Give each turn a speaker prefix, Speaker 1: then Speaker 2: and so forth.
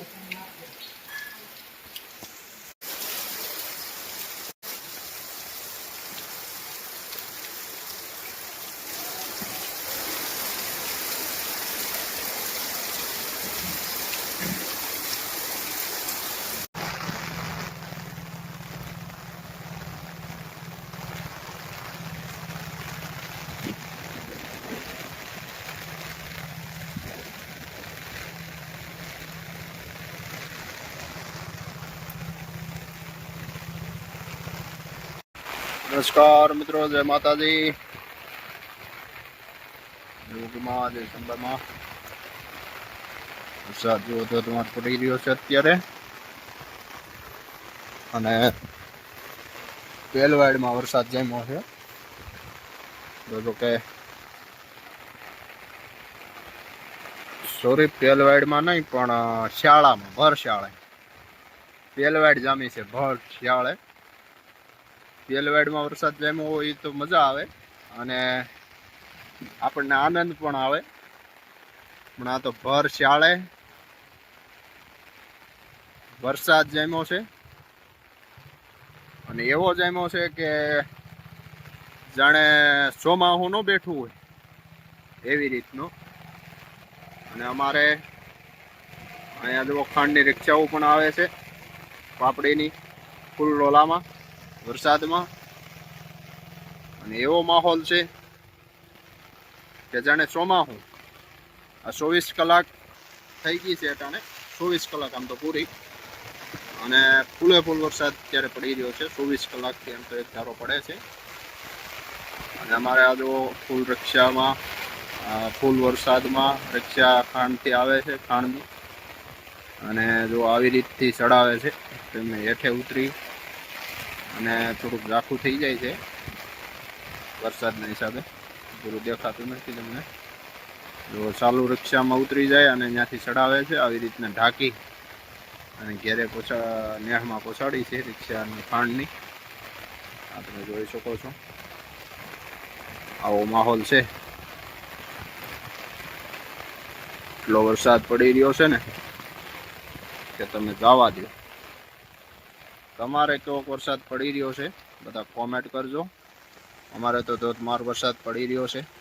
Speaker 1: to come up. નમસ્કાર મિત્રો, જય માતાજી. યુગમાં ડિસેમ્બરમાં વરસાદ જેવો ધોધમાર પડી રહ્યો છે અત્યારે. અને પેલવાડમાં વરસાદ જામ્યો છે જો કે સોરી પેલવાડમાં નહીં, પણ શાળામાં ભર શાળે પેલવાડ જામી છે ભર શાળે પેલવાડમાં વરસાદ જામ્યો હોય તો મજા આવે. અને આપણને આનંદ પણ આવે. પણ આ તો ભર શાળે વરસાદ જામ્યો છે. અને એવો જામ્યો છે કે જાણે ચોમાહું ન બેઠું હોય એવી રીતનું. અને અમારે અહીંયા જો ખાંડની રિક્ષાઓ પણ આવે છે. પાપડીની ફૂલ રોલામાં વરસાદમાં. અને એવો માહોલ છે કે જાણે ચોમાહું. આ ચોવીસ કલાક થઈ ગઈ છે અટાણે. ચોવીસ કલાક આમ તો પૂરી. અને ફૂલે ફૂલ વરસાદ અત્યારે પડી રહ્યો છે. ચોવીસ કલાકથી એમ તો એક ધારો પડે છે. અને અમારે આ જો ફૂલ રક્ષામાં ફૂલ વરસાદમાં રક્ષા ખાંડથી આવે છે ખાંડની અને જો આવી રીતથી ચડાવે છે તેમને હેઠે ઉતરી અને થોડુંક ઝાખું થઈ જાય છે વરસાદના હિસાબે. પૂરું દેખાતું નથી તમને. જો ચાલુ રિક્ષામાં ઉતરી જાય અને ત્યાંથી ચડાવે છે, આવી રીતના ઢાંકી અને ઘેરે પોચા નેહમાં પહોંચાડી છે રિક્ષાની ખાંડની. આ તમે જોઈ શકો છો. આવો માહોલ છે. એટલો વરસાદ પડી રહ્યો છે ને કે તમે જવા દો તમારે કેવો વરસાદ પડી રહ્યો છે, બધા કોમેન્ટ કરજો. અમારે તો ધોધમાર વરસાદ પડી રહ્યો છે.